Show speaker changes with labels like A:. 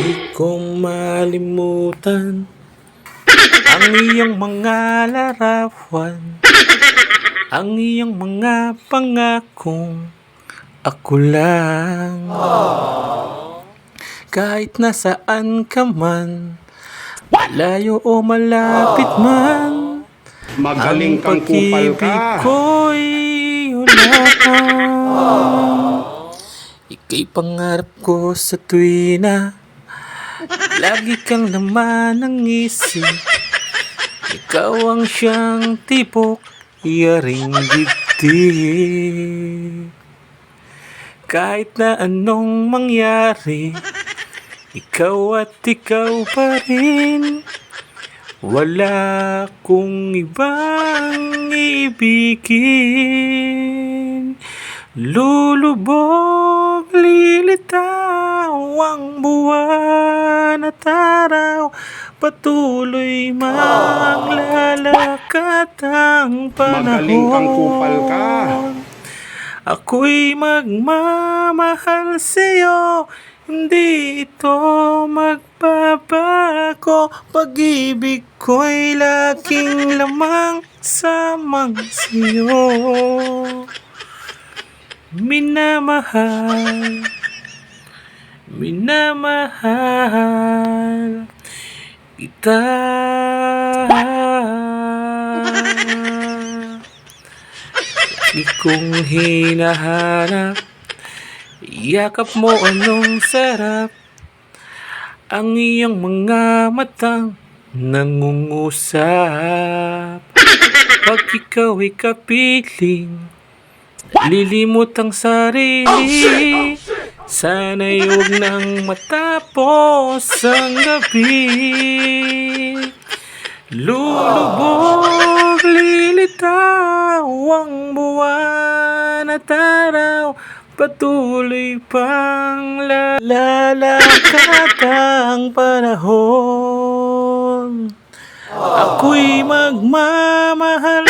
A: Di kong malimutan ang iyong mga larawan, ang iyong mga pangakong ako lang. Kahit nasaan ka man, malayo o malapit man,
B: Magaling
A: ang
B: kang kupal ka.
A: ko'y ulapan. Ika'y pangarap ko sa tuwi na Lagi kang laman ng isip. Ikaw ang siyang tipok Yaring dibdib. Kahit na anong mangyari Ikaw at ikaw pa rin. Wala kong ibang ibigin. Lulubog, lilitaw ang buwan at araw Patuloy maglalakad ang panahon
B: Magaling kang kupal ka.
A: Ako'y magmamahal sa'yo Hindi ito magbabago. Pag-ibig ko'y laging lamang samang sa'yo. Minamahal Minamahal Kita Di kong hinahanap Yakap mo anong sarap. Ang iyong mga matang nangungusap. Pag ikaw ay kapiling Lilimot ang sarili Sana'y huwag nang matapos ang gabi. Lulubog, lilitaw ang buwan at araw. Patuloy pang lalakad ang panahon. Ako'y magmamahal